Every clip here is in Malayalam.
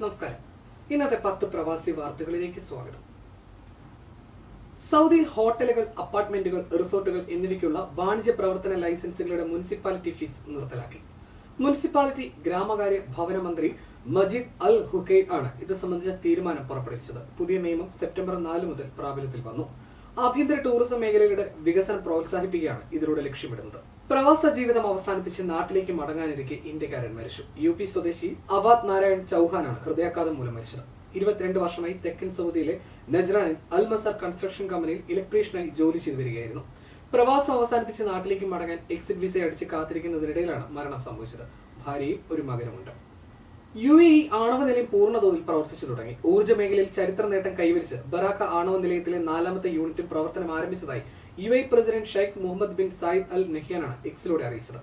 നമസ്കാരം. ഇന്നത്തെ പത്ത് പ്രവാസി വാർത്തകളിലേക്ക് സ്വാഗതം. സൗദിയിൽ ഹോട്ടലുകൾ അപ്പാർട്ട്മെന്റുകൾ റിസോർട്ടുകൾ എന്നിവയ്ക്കുള്ള വാണിജ്യ പ്രവർത്തന ലൈസൻസുകളുടെ മുനിസിപ്പാലിറ്റി ഫീസ് നിർത്തലാക്കി. മുനിസിപ്പാലിറ്റി ഗ്രാമകാര്യ ഭവന മന്ത്രി മജീദ് അൽ ഹുഖൈ ആണ് ഇത് സംബന്ധിച്ച തീരുമാനം പുറപ്പെടുവിച്ചത്. പുതിയ നിയമം സെപ്റ്റംബർ നാല് മുതൽ പ്രാബല്യത്തിൽ വന്നു. ആഭ്യന്തര ടൂറിസം മേഖലയുടെ വികസനം പ്രോത്സാഹിപ്പിക്കുകയാണ് ഇതിലൂടെ ലക്ഷ്യമിടുന്നത്. പ്രവാസ ജീവിതം അവസാനിപ്പിച്ച് നാട്ടിലേക്ക് മടങ്ങാനിരിക്കെ ഇന്ത്യക്കാരൻ മരിച്ചു. യു പി സ്വദേശി അവാദ് നാരായൺ ചൌഹാനാണ് ഹൃദയാഘാതം മൂലം മരിച്ചത്. ഇരുപത്തിരണ്ട് വർഷമായി തെക്കൻ സൗദിയിലെ നജ്രാനിൽ അൽമസർ കൺസ്ട്രക്ഷൻ കമ്പനിയിൽ ഇലക്ട്രീഷ്യനായി ജോലി ചെയ്തു വരികയായിരുന്നു. പ്രവാസം അവസാനിപ്പിച്ച് നാട്ടിലേക്ക് മടങ്ങാൻ എക്സിറ്റ് വിസ അടിച്ച് കാത്തിരിക്കുന്നതിനിടയിലാണ് മരണം സംഭവിച്ചത്. ഭാര്യയും ഒരു മകനുമുണ്ട്. യു എ ആണവ നിലയം പൂർണതോതിൽ പ്രവർത്തിച്ചു തുടങ്ങി. ഊർജ മേഖലയിൽ ചരിത്ര നേട്ടം കൈവരിച്ച് ബറാക്ക ആണവ നിലയത്തിലെ നാലാമത്തെ യൂണിറ്റ് പ്രവർത്തനം ആരംഭിച്ചതായി U A president Sheikh Mohammed bin Zayed Al നെഹ്യാനാണ് എക്സിലൂടെ അറിയിച്ചത്.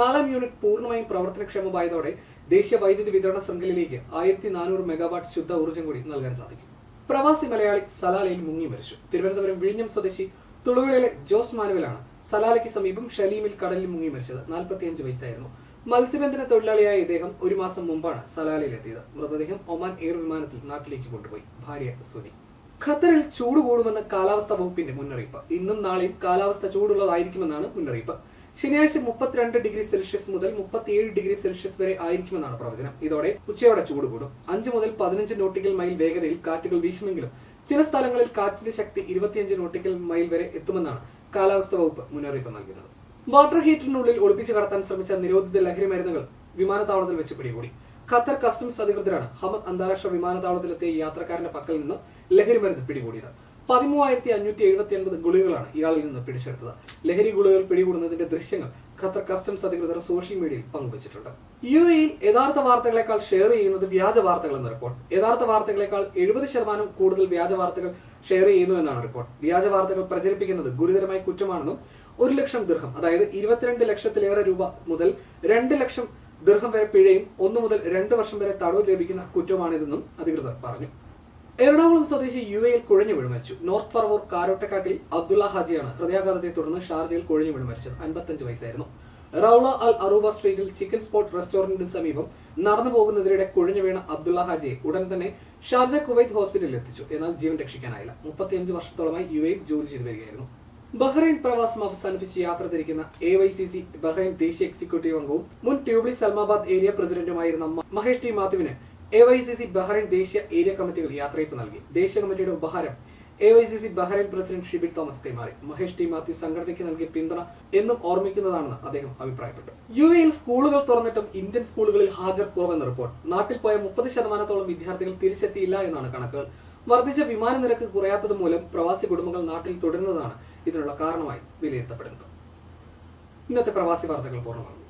നാലാം യൂണിറ്റ് പൂർണമായും പ്രവർത്തനക്ഷമമായതോടെ ദേശീയ വൈദ്യുതി വിതരണ ശൃംഖലയിലേക്ക് ആയിരത്തി നാനൂറ് മെഗാവാട്ട് ശുദ്ധ ഊർജം കൂടി നൽകാൻ സാധിക്കും. പ്രവാസി മലയാളി സലാലയിൽ മുങ്ങി മരിച്ചു. തിരുവനന്തപുരം വിഴിഞ്ഞം സ്വദേശി തുളുവിളിലെ ജോസ് മാനുവലാണ് സലാലയ്ക്ക് സമീപം ഷലീമിൽ കടലിൽ മുങ്ങി മരിച്ചത്. നാൽപ്പത്തിയഞ്ച് വയസ്സായിരുന്നു. മത്സ്യബന്ധന തൊഴിലാളിയായ ഇദ്ദേഹം ഒരു മാസം മുമ്പാണ് സലാലയിലെത്തിയത് മൃതദേഹം ഒമാൻ എയർ വിമാനത്തിൽ നാട്ടിലേക്ക് കൊണ്ടുപോയി. ഭാര്യ സുനി. ഖത്തറിൽ ചൂട് കൂടുമെന്ന കാലാവസ്ഥാ വകുപ്പിന്റെ മുന്നറിയിപ്പ്. ഇന്നും നാളെയും കാലാവസ്ഥ ചൂടുള്ളതായിരിക്കുമെന്നാണ് മുന്നറിയിപ്പ്. ശനിയാഴ്ച മുപ്പത്തിരണ്ട് ഡിഗ്രി സെൽഷ്യസ് മുതൽ മുപ്പത്തിയേഴ് ഡിഗ്രി സെൽഷ്യസ് വരെ ആയിരിക്കുമെന്നാണ് പ്രവചനം. ഇതോടെ ഉച്ചയോടെ ചൂട് കൂടും. അഞ്ച് മുതൽ പതിനഞ്ച് നോട്ടിക്കൽ മൈൽ വേഗതയിൽ കാറ്റുകൾ വീശുമെങ്കിലും ചില സ്ഥലങ്ങളിൽ കാറ്റിന്റെ ശക്തി ഇരുപത്തിയഞ്ച് നോട്ടിക്കൽ മൈൽ വരെ എത്തുമെന്നാണ് കാലാവസ്ഥാ വകുപ്പ് മുന്നറിയിപ്പ് നൽകുന്നത് വാട്ടർ ഹീറ്ററിനുള്ളിൽ ഒളിപ്പിച്ചു കടത്താൻ ശ്രമിച്ച നിരോധിത ലഹരി മരുന്നുകൾ വിമാനത്താവളത്തിൽ വെച്ച് പിടികൂടി. ഖത്തർ കസ്റ്റംസ് അധികൃതരാണ് ഹമദ് അന്താരാഷ്ട്ര വിമാനത്താവളത്തിലെത്തിയ യാത്രക്കാരന്റെ പക്കൽ നിന്ന് ലഹരി മരുന്ന് പിടികൂടിയത്. പതിമൂവായിരത്തി അഞ്ഞൂറ്റി എഴുപത്തി അൻപത് ഗുളികളാണ് ഇയാളിൽ നിന്ന് പിടിച്ചെടുത്തത്. ലഹരി ഗുളികൾ പിടികൂടുന്നതിന്റെ ദൃശ്യങ്ങൾ ഖത്തർ കസ്റ്റംസ് അധികൃതർ സോഷ്യൽ മീഡിയയിൽ പങ്കുവച്ചിട്ടുണ്ട്. യു എയിൽ യഥാർത്ഥ വാർത്തകളെക്കാൾ ഷെയർ ചെയ്യുന്നത് വ്യാജ വാർത്തകൾ എന്ന റിപ്പോർട്ട്. യഥാർത്ഥ വാർത്തകളെക്കാൾ എഴുപത് ശതമാനം കൂടുതൽ വ്യാജ വാർത്തകൾ ഷെയർ ചെയ്യുന്നു എന്നാണ് റിപ്പോർട്ട്. വ്യാജ വാർത്തകൾ പ്രചരിപ്പിക്കുന്നത് ഗുരുതരമായി കുറ്റമാണെന്നും ഒരു ലക്ഷം ദീർഘം അതായത് ഇരുപത്തിരണ്ട് ലക്ഷത്തിലേറെ രൂപ മുതൽ രണ്ട് ലക്ഷം ദീർഘം വരെ പിഴയും ഒന്നു മുതൽ രണ്ട് വർഷം വരെ തടവ് ലഭിക്കുന്ന കുറ്റമാണിതെന്നും അധികൃതർ പറഞ്ഞു. എറണാകുളം സ്വദേശി യു എയിൽ കുഴഞ്ഞു വീണ് മരിച്ചു. നോർത്ത് പറവൂർ കാരോട്ടക്കാട്ടിൽ അബ്ദുള്ള ഹാജിയാണ് ഹൃദയാഘാതത്തെ തുടർന്ന് ഷാർജയിൽ കുഴഞ്ഞു വീണ് മരിച്ചത്. അൻപത്തഞ്ച് വയസ്സായിരുന്നു. റൌള അൽ അറൂബ സ്ട്രീറ്റിൽ ചിക്കൻ സ്പോട്ട് റെസ്റ്റോറന്റിന് സമീപം നടന്നു പോകുന്നതിനിടെ കുഴഞ്ഞു വീണ അബ്ദുള്ള ഹാജിയെ ഉടൻ തന്നെ ഷാർജ കുവൈത്ത് ഹോസ്പിറ്റലിൽ എത്തിച്ചു. എന്നാൽ ജീവൻ രക്ഷിക്കാനായില്ല. മുപ്പത്തിയഞ്ച് വർഷത്തോളമായി യു എയിൽ ജോലി ചെയ്തു വരികയായിരുന്നു. ബഹ്റൈൻ പ്രവാസം അവസാനിപ്പിച്ച് യാത്ര തിരിക്കുന്ന A Y C C Bahrain ദേശീയ എക്സിക്യൂട്ടീവ് അംഗവും മുൻ ട്യൂബ്ലി സൽമാബാദ് ഏരിയ പ്രസിഡന്റുമായിരുന്ന Mahesh T മാത്യുവിന് A Y C C Bahrain ദേശീയ ഏരിയ കമ്മിറ്റികൾ യാത്രയപ്പ് നൽകി. ദേശീയ കമ്മിറ്റിയുടെ ഉപഹാരം A Y C C Bahrain president Shibir Thomas കൈമാറി. മഹേഷ് ടി മാത്യു സംഘടനയ്ക്ക് നൽകിയ പിന്തുണ എന്നും ഓർമ്മിക്കുന്നതാണെന്ന് അദ്ദേഹം അഭിപ്രായപ്പെട്ടു. യു എയിൽ സ്കൂളുകൾ തുറന്നിട്ടും ഇന്ത്യൻ സ്കൂളുകളിൽ ഹാജർ കുറവെന്ന റിപ്പോർട്ട്. നാട്ടിൽ പോയ മുപ്പത് ശതമാനത്തോളം വിദ്യാർത്ഥികൾ തിരിച്ചെത്തിയില്ല എന്നാണ് കണക്കുകൾ. വർദ്ധിച്ച വിമാന നിരക്ക് കുറയാത്തത് മൂലം പ്രവാസി കുടുംബങ്ങൾ നാട്ടിൽ തുടരുന്നതാണ് ഇതിനുള്ള കാരണമായി വിലയിരുത്തപ്പെടുന്നത്. ഇന്നത്തെ പ്രവാസി വാർത്തകൾ പൂർണമാകുന്നു